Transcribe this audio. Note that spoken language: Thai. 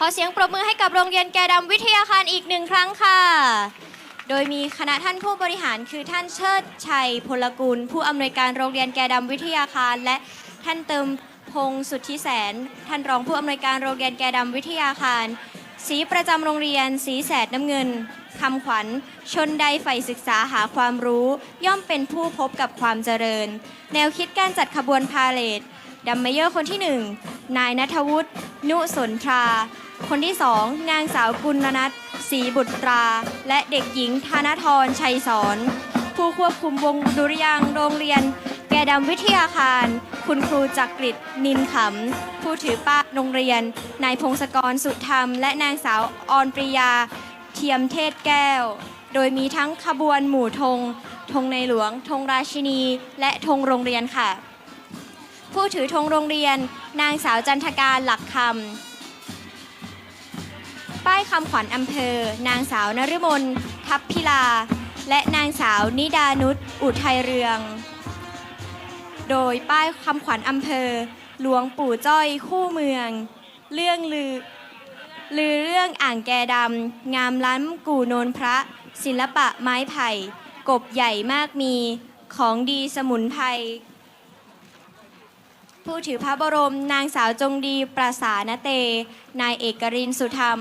ขอเสียงปรบมือให้กับโรงเรียนแกดำวิทยาคารอีกหนึ่งครั้งค่ะ โดยมีคณะท่านผู้บริหารคือท่านเชิดชัยพลกุล ผู้อำนวยการโรงเรียนแกดำวิทยาคาร และท่านเติมพงษ์สุทธิแสน ท่านรองผู้อำนวยการโรงเรียนแกดำวิทยาคาร สีประจำโรงเรียน สีแสดน้ำเงินคำขวัญ ชนใดใฝ่ศึกษาหาความรู้ ย่อมเป็นผู้พบกับความเจริญ แนวคิดการจัดขบวนพาเลทดัมเมเยอร์คนที่หนึ่งนายนัทวุฒินุสนทรา คนที่สองนางสาวกุลนัทศรีบุตรา และเด็กหญิงธนทรชัยสอนผู้ควบคุมวงดุริยางโรงเรียน แกดำวิทยาคาร คุณครูจักริดนินขำ ผู้ถือป้าโรงเรียน นายพงศกรสุธรรม และนางสาวออนปริยา เทียมเทศแก้ว โดยมีทั้งขบวนหมู่ธงธงในหลวงธงราชินี และธงโรงเรียนค่ะ ผู้ถือธงโรงเรียน นางสาวจันทการหลักคำำขวัญอำเภอ นางสาวนฤมลทัพพิลา และนางสาวนิดานุชอุทัยเรือง โดยป้ายคำขวัญอำเภอ หลวงปู่จ้อยคู่เมือง เรื่องลือลือเรื่องอ่างแกดำ งามล้ำกู่โนนพระ ศิลปะไม้ไผ่ กบใหญ่มากมีของดีสมุนไพรผู้ถือพระบรมนางสาวจงดีประสานเต นายเอกรินสุธรรม